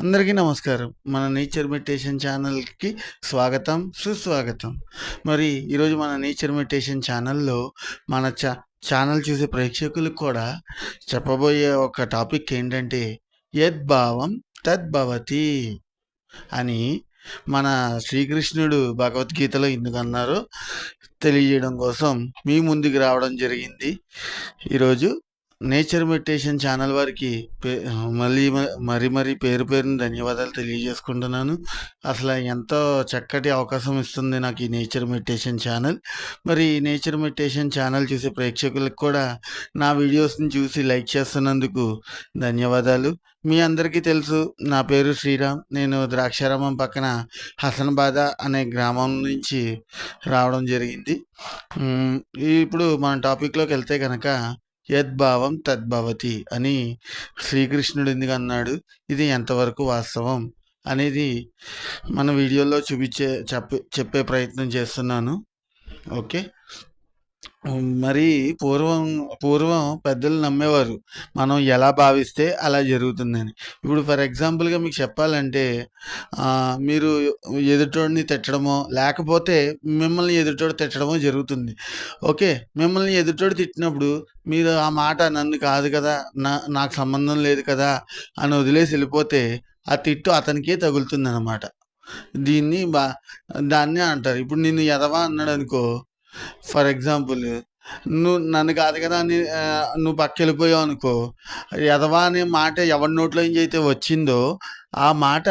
అందరికీ నమస్కారం. మన నేచర్ మెడిటేషన్ ఛానల్కి స్వాగతం సుస్వాగతం. మరి ఈరోజు మన నేచర్ మెడిటేషన్ ఛానల్లో మన ఛా ఛానల్ చూసే ప్రేక్షకులకు కూడా చెప్పబోయే ఒక టాపిక్ ఏంటంటే యద్భావం తద్భవతి అని మన శ్రీకృష్ణుడు భగవద్గీతలో ఎందుకు అన్నారో తెలియజేయడం కోసం మీ ముందుకు రావడం జరిగింది. ఈరోజు నేచర్ మెడిటేషన్ ఛానల్ వారికి పే మళ్ళీ మరీ మరి మరి పేరు పేరున ధన్యవాదాలు తెలియజేసుకుంటున్నాను. అసలు ఎంతో చక్కటి అవకాశం ఇస్తుంది నాకు ఈ నేచర్ మెడిటేషన్ ఛానల్. మరి ఈ నేచర్ మెడిటేషన్ ఛానల్ చూసే ప్రేక్షకులకు కూడా నా వీడియోస్ని చూసి లైక్ చేస్తున్నందుకు ధన్యవాదాలు. మీ అందరికీ తెలుసు నా పేరు శ్రీరామ్. నేను ద్రాక్షారామం పక్కన హసన్బాద అనే గ్రామం నుంచి రావడం జరిగింది. ఇప్పుడు మన టాపిక్లోకి వెళ్తే కనుక యద్భావం తద్భవతి అని శ్రీకృష్ణుడు ఎందుకు అన్నాడు ఇది ఎంతవరకు వాస్తవం? అనేది మన వీడియోలో చూపించే చెప్పే చెప్పే ప్రయత్నం చేస్తున్నాను. ఓకే? మరి పూర్వం పూర్వం పెద్దలు నమ్మేవారు మనం ఎలా భావిస్తే అలా జరుగుతుందని. ఇప్పుడు ఫర్ ఎగ్జాంపుల్గా మీకు చెప్పాలంటే మీరు ఎదుటోడిని తిట్టడమో లేకపోతే మిమ్మల్ని ఎదుటోడు తిట్టడమో జరుగుతుంది. ఓకే మిమ్మల్ని ఎదుటోడు తిట్టినప్పుడు మీరు ఆ మాట నన్ను కాదు కదా నా నాకు సంబంధం లేదు కదా అని వదిలేసి వెళ్ళిపోతే ఆ తిట్టు అతనికే తగులుతుంది అన్నమాట దీన్ని బా దాన్నే అంటారు. ఇప్పుడు నిన్ను ఎదవా అన్నాడు అనుకో ఫర్ ఎగ్జాంపుల్ నువ్వు నన్ను కాదు కదా అని నువ్వు పక్క వెళ్ళిపోయావు అనుకో. ఎదవా అనే మాట ఎవరి నోట్లో నుంచి అయితే వచ్చిందో ఆ మాట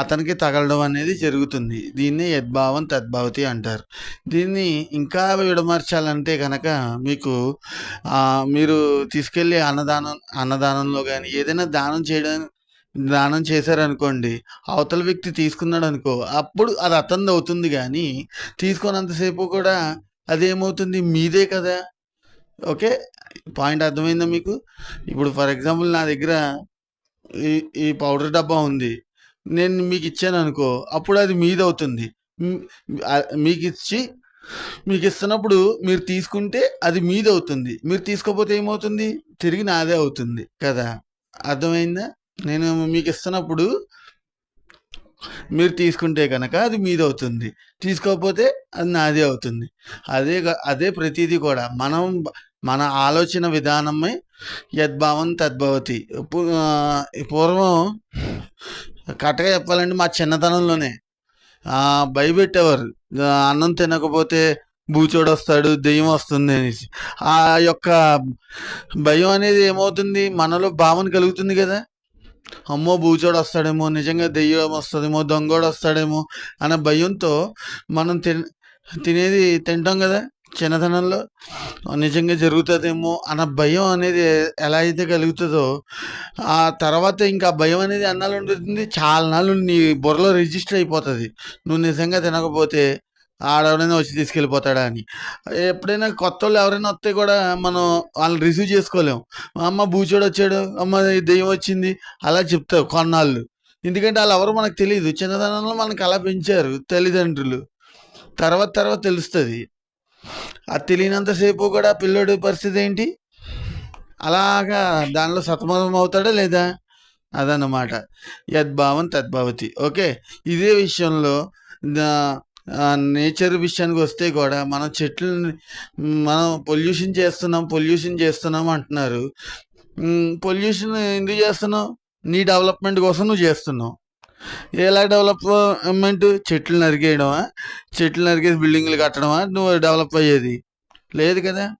అతనికి తగలడం అనేది జరుగుతుంది. దీన్ని యద్భావం తద్భావతి అంటారు. దీన్ని ఇంకా విడమర్చాలంటే కనుక మీకు మీరు తీసుకెళ్ళి అన్నదానం అన్నదానంలో కానీ ఏదైనా దానం చేయడం దానం చేశారనుకోండి అవతల వ్యక్తి తీసుకున్నాడు అనుకో అప్పుడు అది అతనిది అవుతుంది కానీ తీసుకున్నంతసేపు కూడా అదేమవుతుంది? మీదే కదా. ఓకే? పాయింట్ అర్థమైందా మీకు? ఇప్పుడు ఫర్ ఎగ్జాంపుల్ నా దగ్గర ఈ ఈ పౌడర్ డబ్బా ఉంది. నేను మీకు ఇచ్చాను అనుకో అప్పుడు అది మీదవుతుంది. మీకు ఇచ్చి మీకు ఇస్తున్నప్పుడు మీరు తీసుకుంటే అది మీదవుతుంది. మీరు తీసుకోపోతే ఏమవుతుంది? తిరిగి నాదే అవుతుంది కదా. అర్థమైందా? నేను మీకు ఇస్తున్నప్పుడు మీరు తీసుకుంటే కనుక అది మీది అవుతుంది తీసుకోకపోతే అది నాదే అవుతుంది. అదే అదే ప్రతిదీ కూడా మనం మన ఆలోచన విధానమే యద్భావం తద్భవతి. పూర్వం కరెక్ట్గా చెప్పాలంటే మా చిన్నతనంలోనే భయపెట్టేవారు. అన్నం తినకపోతే బూచోడు వస్తాడు దెయ్యం వస్తుంది అనేసి. ఆ యొక్క భయం అనేది ఏమవుతుంది? మనలో భావన కలుగుతుంది కదా. అమ్మో బూచోడు వస్తాడేమో నిజంగా దెయ్యం వస్తుందేమో దొంగోడు వస్తాడేమో అన్న భయంతో మనం తిన తినేది తింటాం కదా చిన్నతనంలో. నిజంగా జరుగుతుందేమో అన్న భయం అనేది ఎలా అయితే కలుగుతుందో ఆ తర్వాత ఇంకా భయం అనేది అన్నాళ్ళు ఉంటుంది చాలా నాళ్ళు నీ బుర్రలో రిజిస్టర్ అయిపోతుంది. నువ్వు నిజంగా తినకపోతే ఆడెవడైనా వచ్చి తీసుకెళ్ళిపోతాడా అని. ఎప్పుడైనా కొత్త వాళ్ళు ఎవరైనా వస్తే కూడా మనం వాళ్ళని రిసీవ్ చేసుకోలేం అమ్మ బూచోడు వచ్చాడు. అమ్మ దెయ్యం వచ్చింది. అలా చెప్తావు కొన్నాళ్ళు. ఎందుకంటే వాళ్ళు ఎవరు మనకు తెలియదు చిన్నదనంలో మనకు అలా పెంచారు తల్లిదండ్రులు. తర్వాత తర్వాత తెలుస్తుంది. అది తెలియనంతసేపు కూడా పిల్లోడి పరిస్థితి ఏంటి? అలాగా దానిలో సతమతం అవుతాడా లేదా? అదన్నమాట. యద్భావం తద్భవతి. ఓకే? ఇదే విషయంలో నేచర్ విషయానికి వస్తే కూడా మనం చెట్లని మనం పొల్యూషన్ చేస్తున్నాం పొల్యూషన్ చేస్తున్నాం అంటున్నారు. పొల్యూషన్ ఎందుకు చేస్తున్నావు? నీ డెవలప్మెంట్ కోసం నువ్వు చేస్తున్నావు. ఎలా డెవలప్మెంట్? చెట్లు నరికేయడమా? చెట్లు నరికేసి బిల్డింగ్లు కట్టడమా? నువ్వు డెవలప్ అయ్యేది. లేదు కదా?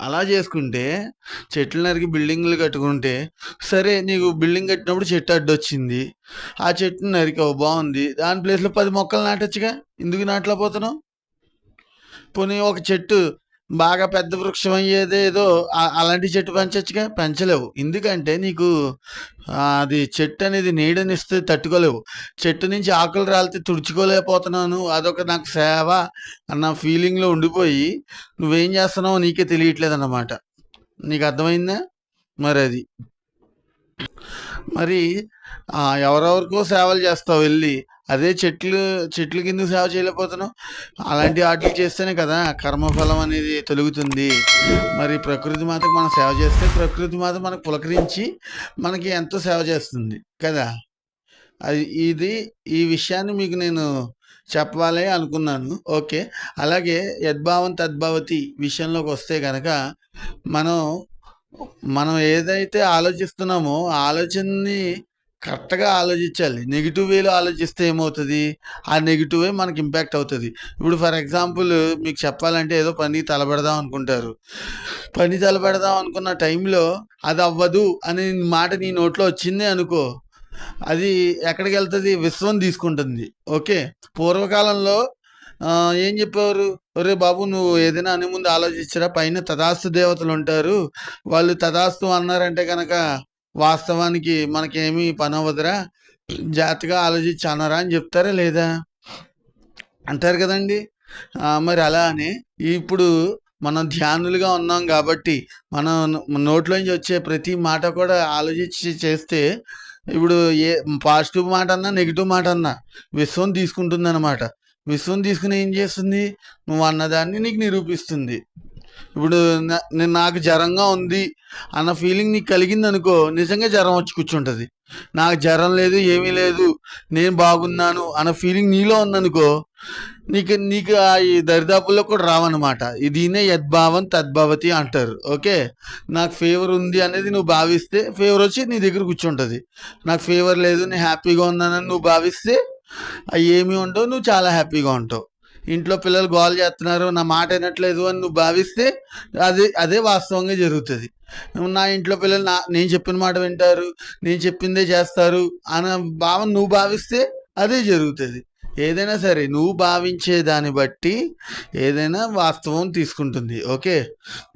అలా చేసుకుంటే చెట్లు నరికి బిల్డింగ్లు కట్టుకుంటే సరే నీకు బిల్డింగ్ కట్టినప్పుడు చెట్టు అడ్డొచ్చింది. ఆ చెట్టు నరికావు బాగుంది. దాని ప్లేస్లో పది మొక్కలు నాటొచ్చుగా? ఎందుకు నాటలేకపోతున్నావు? పోనీ ఒక చెట్టు బాగా పెద్ద వృక్షం అయ్యేది ఏదో అలాంటి చెట్టు పెంచొచ్చుగా? పెంచలేవు. ఎందుకంటే నీకు అది చెట్టు అనేది నీడనిస్తే తట్టుకోలేవు. చెట్టు నుంచి ఆకులు రాలితే తుడుచుకోలేకపోతున్నాను. అదొక నాకు సేవ అన్న ఫీలింగ్లో ఉండిపోయి నువ్వేం చేస్తున్నావో నీకే తెలియట్లేదు అన్నమాట నీకు అర్థమైందా? మరి అది. మరి ఎవరెవరికో సేవలు చేస్తావు వెళ్ళి. అదే చెట్లు చెట్ల కింద సేవ చేయలేకపోతున్నాం అలాంటి వాటికి చేస్తేనే కదా కర్మఫలం అనేది తొలుగుతుంది. మరి ప్రకృతి మాతకు మనం సేవ చేస్తే ప్రకృతి మాత మనకు పులకరించి మనకి ఎంతో సేవ చేస్తుంది కదా? అది ఇది ఈ విషయాన్ని మీకు నేను చెప్పాలి అనుకున్నాను. ఓకే. అలాగే యద్భావం తద్భవతి విషయంలోకి వస్తే కనుక మనం మనం ఏదైతే ఆలోచిస్తున్నామో ఆలోచనని కరెక్ట్గా ఆలోచించాలి. నెగిటివ్ వేలో ఆలోచిస్తే ఏమవుతుంది? ఆ నెగిటివే మనకి ఇంపాక్ట్ అవుతుంది. ఇప్పుడు ఫర్ ఎగ్జాంపుల్ మీకు చెప్పాలంటే ఏదో పని తలపెడదాం అనుకుంటారు. పని తలపెడదాం అనుకున్న టైంలో అది అవ్వదు అనే మాట నీ నోట్లో వచ్చింది అనుకో అది ఎక్కడికి వెళ్తుంది? విశ్వం తీసుకుంటుంది. ఓకే? పూర్వకాలంలో ఏం చెప్పేవారు? ఒరే బాబు నువ్వు ఏదైనా అని ముందు ఆలోచించరా? పైన తదాస్తు దేవతలు ఉంటారు. వాళ్ళు తదాస్తు అన్నారంటే కనుక వాస్తవానికి మనకేమీ పని అవ్వదురా జాగ్రత్తగా ఆలోచించి అనరా అని చెప్తారా లేదా? అంటారు కదండి. మరి అలా అని ఇప్పుడు మనం ధ్యానులుగా ఉన్నాం కాబట్టి మనం నోట్లోంచి వచ్చే ప్రతి మాట కూడా ఆలోచించి చేస్తే ఇప్పుడు ఏ పాజిటివ్ మాట అన్నా నెగిటివ్ మాట అన్నా విశ్వం తీసుకుంటుంది అనమాట విశ్వం తీసుకుని ఏం చేస్తుంది? నువ్వు అన్నదాన్ని నీకు నిరూపిస్తుంది. ఇప్పుడు నేను నాకు జ్వరంగా ఉంది అన్న ఫీలింగ్ నీకు కలిగింది అనుకో నిజంగా జ్వరం వచ్చి కూర్చుంటుంది. నాకు జ్వరం లేదు ఏమీ లేదు నేను బాగున్నాను అన్న ఫీలింగ్ నీలో ఉందనుకో నీకు నీకు ఆ ఈ దరిదాపుల్లో కూడా రావన్నమాట. దీనే యద్భావం తద్భవతి అంటారు. ఓకే? నాకు ఫీవర్ ఉంది అనేది నువ్వు భావిస్తే ఫీవర్ వచ్చి నీ దగ్గర కూర్చుంటుంది. నాకు ఫీవర్ లేదు నేను హ్యాపీగా ఉన్నానని నువ్వు భావిస్తే అవి ఏమి ఉండవు నువ్వు చాలా హ్యాపీగా ఉంటావు. ఇంట్లో పిల్లలు గోల్ చేస్తున్నారు నా మాట వినట్లేదు అని నువ్వు భావిస్తే అదే అదే వాస్తవంగా జరుగుతుంది. నా ఇంట్లో పిల్లలు నా నేను చెప్పిన మాట వింటారు నేను చెప్పిందే చేస్తారు అన్న భావన నువ్వు భావిస్తే అదే జరుగుతుంది. ఏదైనా సరే నువ్వు భావించే దాన్ని బట్టి ఏదైనా వాస్తవం తీసుకుంటుంది ఓకే?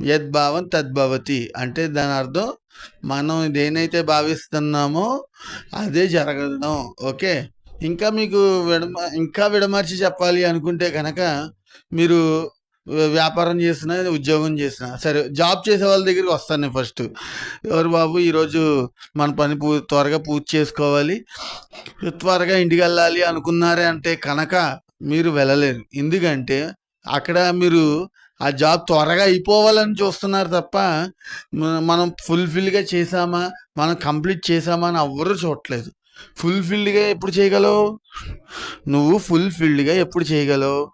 యద్భావం తద్భవతి అంటే దాని అర్థం మనం దేనైతే భావిస్తున్నామో అదే జరగడం ఓకే? ఇంకా మీకు విడమ ఇంకా విడమర్చి చెప్పాలి అనుకుంటే కనుక మీరు వ్యాపారం చేసినా ఉద్యోగం చేసినా సరే జాబ్ చేసే వాళ్ళ దగ్గరికి వస్తాను నేను ఫస్ట్. ఎవరు బాబు ఈరోజు మన పని పూ త్వరగా పూర్తి చేసుకోవాలి. త్వరగా ఇంటికి వెళ్ళాలి అనుకున్నారే అంటే కనుక మీరు వెళ్ళలేరు. ఎందుకంటే అక్కడ మీరు ఆ జాబ్ త్వరగా అయిపోవాలని చూస్తున్నారు తప్ప మనం ఫుల్ఫిల్గా చేసామా మనం కంప్లీట్ చేసామా అని ఎవ్వరూ చూడట్లేదు. ఫుల్ఫిల్డ్గా ఎప్పుడు చేయగలవు? నువ్వు ఫుల్ఫిల్డ్గా ఎప్పుడు చేయగలవు?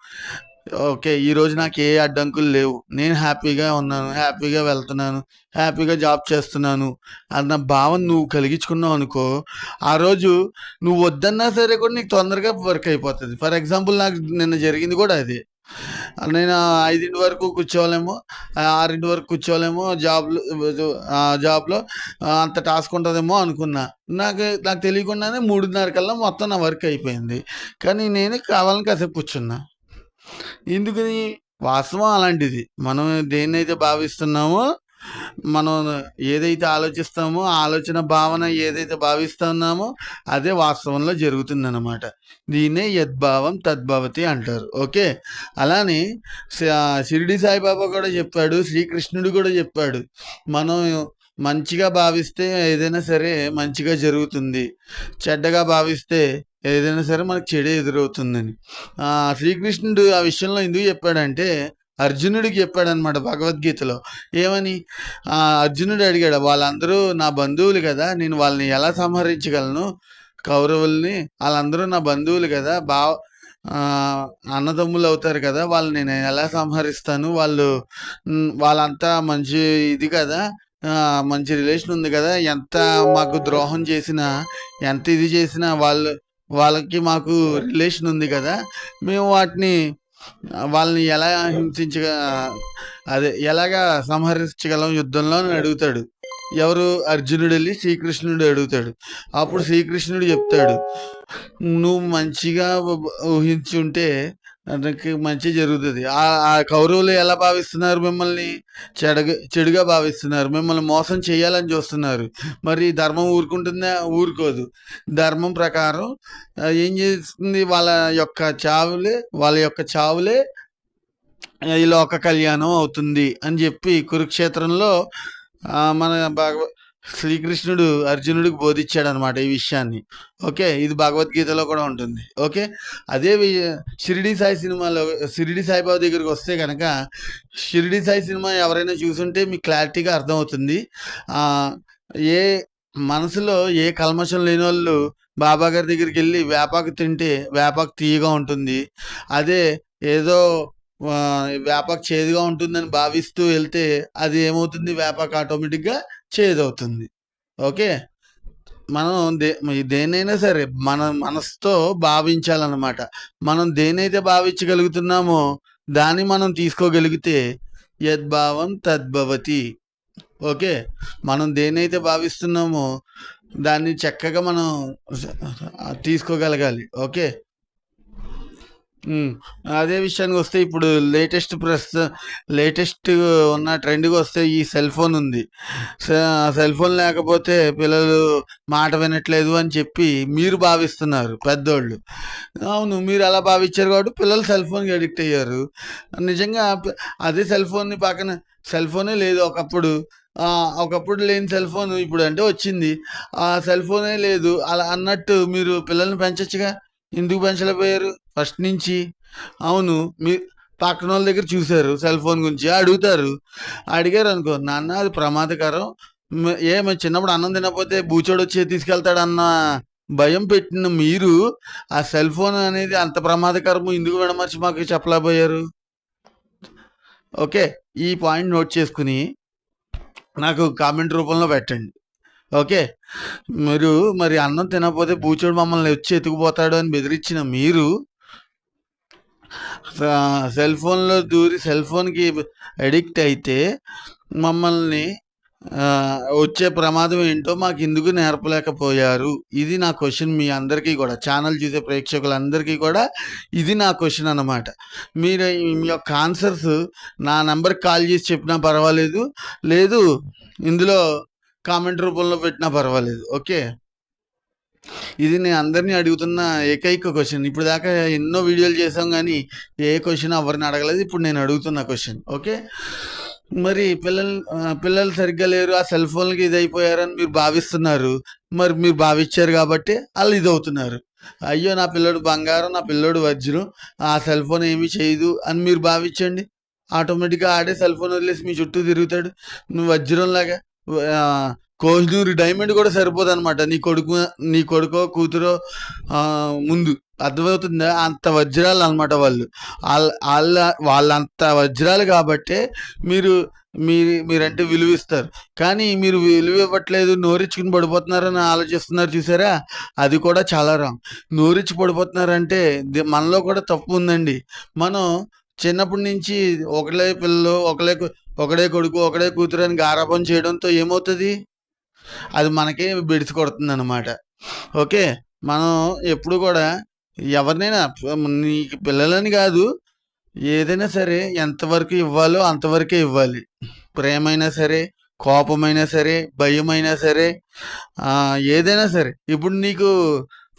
ఓకే ఈరోజు నాకు ఏ అడ్డంకులు లేవు. నేను హ్యాపీగా ఉన్నాను హ్యాపీగా వెళ్తున్నాను హ్యాపీగా జాబ్ చేస్తున్నాను అన్న భావన నువ్వు కలిగించుకున్నావు అనుకో ఆ రోజు నువ్వు వద్దన్నా సరే కూడా నీకు తొందరగా వర్క్ అయిపోతుంది. ఫర్ ఎగ్జాంపుల్ నాకు నిన్న జరిగింది కూడా అది. నేను ఐదింటి వరకు కూర్చోలేమో ఆరింటి వరకు కూర్చోలేమో జాబ్లో జాబ్లో అంత టాస్క్ ఉంటుందేమో అనుకున్నా. నాకు నాకు తెలియకుండానే మూడున్నర కల్లా మొత్తం నా వర్క్ అయిపోయింది. కానీ నేను కావాలని కాసేపు కూర్చున్నా. ఎందుకని? వాస్తవం అలాంటిది. మనం దేన్నైతే భావిస్తున్నామో మనం ఏదైతే ఆలోచిస్తామో ఆలోచన భావన ఏదైతే భావిస్తున్నామో అదే వాస్తవంలో జరుగుతుందన్నమాట. దీన్నే యద్భావం తద్భవతి అంటారు. ఓకే? అలానే షిరిడి సాయిబాబా కూడా చెప్పాడు శ్రీకృష్ణుడు కూడా చెప్పాడు. మనం మంచిగా భావిస్తే ఏదైనా సరే మంచిగా జరుగుతుంది. చెడ్డగా భావిస్తే ఏదైనా సరే మనకు చెడే ఎదురవుతుందని. శ్రీకృష్ణుడు ఆ విషయంలో ఎందుకు చెప్పాడంటే అర్జునుడికి చెప్పాడనమాట భగవద్గీతలో. ఏమని? అర్జునుడు అడిగాడు వాళ్ళందరూ నా బంధువులు కదా నేను వాళ్ళని ఎలా సంహరించగలను? కౌరవుల్ని? వాళ్ళందరూ నా బంధువులు కదా బా అన్నదమ్ములు అవుతారు కదా వాళ్ళు నేను ఎలా సంహరిస్తాను? వాళ్ళు వాళ్ళంతా మంచి ఇది కదా మంచి రిలేషన్ ఉంది కదా ఎంత మాకు ద్రోహం చేసినా ఎంత ఇది చేసినా వాళ్ళు వాళ్ళకి మాకు రిలేషన్ ఉంది కదా మేము వాటిని వాళ్ళని ఎలా హింసించగా అదే ఎలాగా సంహరించగలం యుద్ధంలో అని అడుగుతాడు. ఎవరు? అర్జునుడు వెళ్ళి శ్రీకృష్ణుడు అడుగుతాడు. అప్పుడు శ్రీకృష్ణుడు చెప్తాడు నువ్వు మంచిగా ఊహించి ఉంటే మంచి జరుగుతుంది. ఆ ఆ కౌరవులు ఎలా భావిస్తున్నారు మిమ్మల్ని? చెడగ చెడుగా భావిస్తున్నారు. మిమ్మల్ని మోసం చేయాలని చూస్తున్నారు. మరి ధర్మం ఊరుకుంటుందా? ఊరుకోదు. ధర్మం ప్రకారం ఏం చేస్తుంది? వాళ్ళ యొక్క చావులే వాళ్ళ యొక్క చావులే ఈ లోక కళ్యాణం అవుతుంది అని చెప్పి కురుక్షేత్రంలో మన భాగవ శ్రీకృష్ణుడు అర్జునుడికి బోధించాడనమాట ఈ విషయాన్ని. ఓకే? ఇది భగవద్గీతలో కూడా ఉంటుంది. ఓకే? అదే వి- షిరిడి సాయి సినిమాలో షిరిడి సాయిబాబు దగ్గరికి వస్తే కనుక షిరిడి సాయి సినిమా ఎవరైనా చూసుంటే మీకు క్లారిటీగా అర్థమవుతుంది. ఏ మనసులో ఏ కల్మషం లేని వాళ్ళు బాబా గారి దగ్గరికి వెళ్ళి వేపాకు తింటే వేపాకు తీయగా ఉంటుంది. అదే ఏదో వేపాకు చేదుగా ఉంటుందని భావిస్తూ వెళ్తే అది ఏమవుతుంది? వేపాకు ఆటోమేటిక్గా చేదవుతుంది. ఓకే? మనం దే దేనైనా సరే మన మనసుతో భావించాలన్నమాట. మనం దేనైతే భావించగలుగుతున్నామో దాన్ని మనం తీసుకోగలిగితే యద్భావం తద్భవతి. ఓకే? మనం దేనైతే భావిస్తున్నామో దాన్ని చక్కగా మనం తీసుకోగలగాలి. ఓకే? అదే విషయానికి వస్తే ఇప్పుడు లేటెస్ట్ ప్రస్తుతం లేటెస్ట్ ఉన్న ట్రెండ్కి వస్తే ఈ సెల్ ఫోన్ ఉంది. సెల్ ఫోన్ లేకపోతే పిల్లలు మాట వినట్లేదు అని చెప్పి మీరు భావిస్తున్నారు పెద్దోళ్ళు. అవును మీరు అలా భావించారు కాబట్టి పిల్లలు సెల్ ఫోన్కి అడిక్ట్ అయ్యారు. నిజంగా అదే సెల్ ఫోన్ని పక్కన సెల్ ఫోనే లేదు ఒకప్పుడు. ఒకప్పుడు లేని సెల్ ఫోన్ ఇప్పుడు అంటే వచ్చింది. ఆ సెల్ ఫోనే లేదు. అలా అన్నట్టు మీరు పిల్లల్ని పెంచొచ్చుగా? ఎందుకు పెంచలేకపోయారు? ఫస్ట్ నుంచి అవును మీ పక్కన వాళ్ళ దగ్గర చూశారు సెల్ ఫోన్ గురించి అడుగుతారు. అడిగారు అనుకో నాన్న అది ప్రమాదకరం. ఏ మేము చిన్నప్పుడు అన్నం తినకపోతే బూచోడు వచ్చి తీసుకెళ్తాడన్న భయం పెట్టిన మీరు ఆ సెల్ ఫోన్ అనేది అంత ప్రమాదకరము ఎందుకు విడమర్చి మాకు చెప్పలేకపోయారు? ఓకే ఈ పాయింట్ నోట్ చేసుకుని నాకు కామెంట్ రూపంలో పెట్టండి. ఓకే మీరు మరి అన్నం తినకపోతే బూచోడు మమ్మల్ని వచ్చి ఎత్తుకుపోతాడు అని బెదిరించిన మీరు సెల్ ఫోన్లో దూరి సెల్ ఫోన్కి అడిక్ట్ అయితే మమ్మల్ని వచ్చే ప్రమాదం ఏంటో మాకు ఎందుకు నేర్పలేకపోయారు? ఇది నా క్వశ్చన్ మీ అందరికీ కూడా ఛానల్ చూసే ప్రేక్షకులందరికీ కూడా ఇది నా క్వశ్చన్ అన్నమాట. మీరు మీ యొక్క ఆన్సర్స్ నా నెంబర్కి కాల్ చేసి చెప్పినా పర్వాలేదు లేదు ఇందులో కామెంట్ రూపంలో పెట్టినా పర్వాలేదు ఓకే ఇది నేను అందరినీ అడుగుతున్న ఏకైక క్వశ్చన్ ఇప్పుడు దాకా ఎన్నో వీడియోలు చేసాం కానీ ఏ క్వశ్చన్ ఎవరిని అడగలేదు. ఇప్పుడు నేను అడుగుతున్న క్వశ్చన్ ఓకే మరి పిల్లలు పిల్లలు సరిగ్గా లేరు. ఆ సెల్ ఫోన్కి ఇది అయిపోయారని మీరు భావిస్తున్నారు. మరి మీరు భావించారు కాబట్టి వాళ్ళు ఇది అవుతున్నారు అయ్యో నా పిల్లోడు బంగారం నా పిల్లోడు వజ్రం. ఆ సెల్ ఫోన్ ఏమీ చేయదు అని మీరు భావించండి. ఆటోమేటిక్గా ఆడే సెల్ ఫోన్ వదిలేసి మీ చుట్టూ తిరుగుతాడు. నువ్వు వజ్రంలాగా కోహినూరు డైమండ్ కూడా సరిపోదు అనమాట నీ కొడుకు నీ కొడుకో కూతురో ముందు. అర్థమవుతుందా? అంత వజ్రాలు అనమాట వాళ్ళు. వాళ్ళ వాళ్ళ వాళ్ళంత వజ్రాలు కాబట్టే మీరు మీరు మీరంటే విలువ ఇస్తారు కానీ మీరు విలువ ఇవ్వట్లేదు నోరిచ్చుకుని పడిపోతున్నారని ఆలోచిస్తున్నారు చూసారా? అది కూడా చాలా రాంగ్ నోరిచ్చి పడిపోతున్నారంటే మనలో కూడా తప్పు ఉందండి. మనం చిన్నప్పటి నుంచి ఒకలే పిల్లలు ఒకలే ఒకడే కొడుకు ఒకడే కూతురు అని గారాపం చేయడంతో ఏమవుతుంది? అది మనకే బిడిచి కొడుతుంది అనమాట ఓకే? మనం ఎప్పుడు కూడా ఎవరినైనా నీకు పిల్లలని కాదు ఏదైనా సరే ఎంతవరకు ఇవ్వాలో అంతవరకే ఇవ్వాలి. ప్రేమైనా సరే కోపమైనా సరే భయమైనా సరే ఏదైనా సరే. ఇప్పుడు నీకు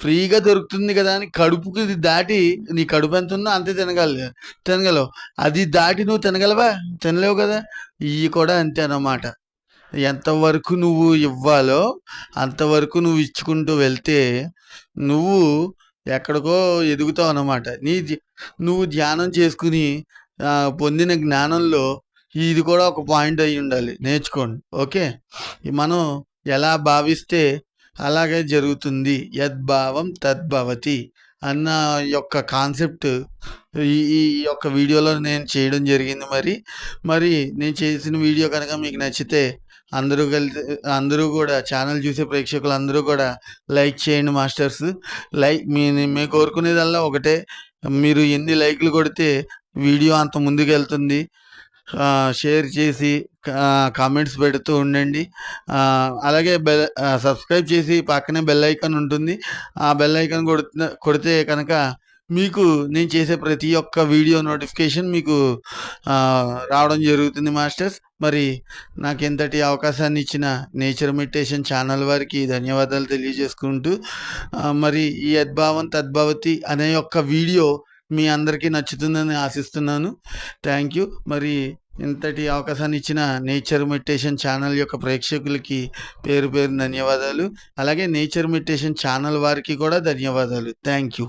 ఫ్రీగా దొరుకుతుంది కదా అని కడుపుకి ఇది దాటి నీ కడుపు ఎంత ఉందో అంతే తినగల తినగలవు. అది దాటి నువ్వు తినగలవా? తినలేవు కదా? ఇవి కూడా అంతే అన్నమాట. ఎంతవరకు నువ్వు ఇవ్వాలో అంతవరకు నువ్వు ఇచ్చుకుంటూ వెళ్తే నువ్వు ఎక్కడికో ఎదుగుతావు అన్నమాట. నీ నువ్వు ధ్యానం చేసుకుని పొందిన జ్ఞానంలో ఇది కూడా ఒక పాయింట్ అయి ఉండాలి. నేర్చుకోండి. ఓకే? మనం ఎలా భావిస్తే అలాగే జరుగుతుంది. యద్భావం తద్భవతి అన్న యొక్క కాన్సెప్ట్ ఈ ఈ యొక్క వీడియోలో నేను చేయడం జరిగింది మరి. మరి నేను చేసిన వీడియో కనుక మీకు నచ్చితే అందరూ కలిసి అందరూ కూడా ఛానల్ చూసే ప్రేక్షకులు అందరూ కూడా లైక్ చేయండి మాస్టర్స్. లైక్ మీ మేము కోరుకునేదల్లా ఒకటే. మీరు ఎన్ని లైక్లు కొడితే వీడియో అంత ముందుకు వెళ్తుంది షేర్ చేసి కామెంట్స్ పెడుతూ ఉండండి. అలాగే బెల్ సబ్స్క్రైబ్ చేసి పక్కనే బెల్ ఐకాన్ ఉంటుంది. ఆ బెల్ ఐకాన్ కొడుతున్న కొడితే కనుక మీకు నేను చేసే ప్రతి ఒక్క వీడియో నోటిఫికేషన్ మీకు రావడం జరుగుతుంది మాస్టర్స్. మరి నాకు ఎంతటి అవకాశాన్ని ఇచ్చిన నేచర్ మెడిటేషన్ ఛానల్ వారికి ధన్యవాదాలు తెలియజేసుకుంటూ మరి ఈ యద్భావం తద్భవతి అనే యొక్క వీడియో మీ అందరికీ నచ్చుతుందని ఆశిస్తున్నాను. Thank you. మరి ఇంతటి అవకాశాన్ని ఇచ్చిన నేచర్ మెడిటేషన్ ఛానల్ యొక్క ప్రేక్షకులకి పేరు పేరు ధన్యవాదాలు. అలాగే నేచర్ మెడిటేషన్ ఛానల్ వారికి కూడా ధన్యవాదాలు. Thank you.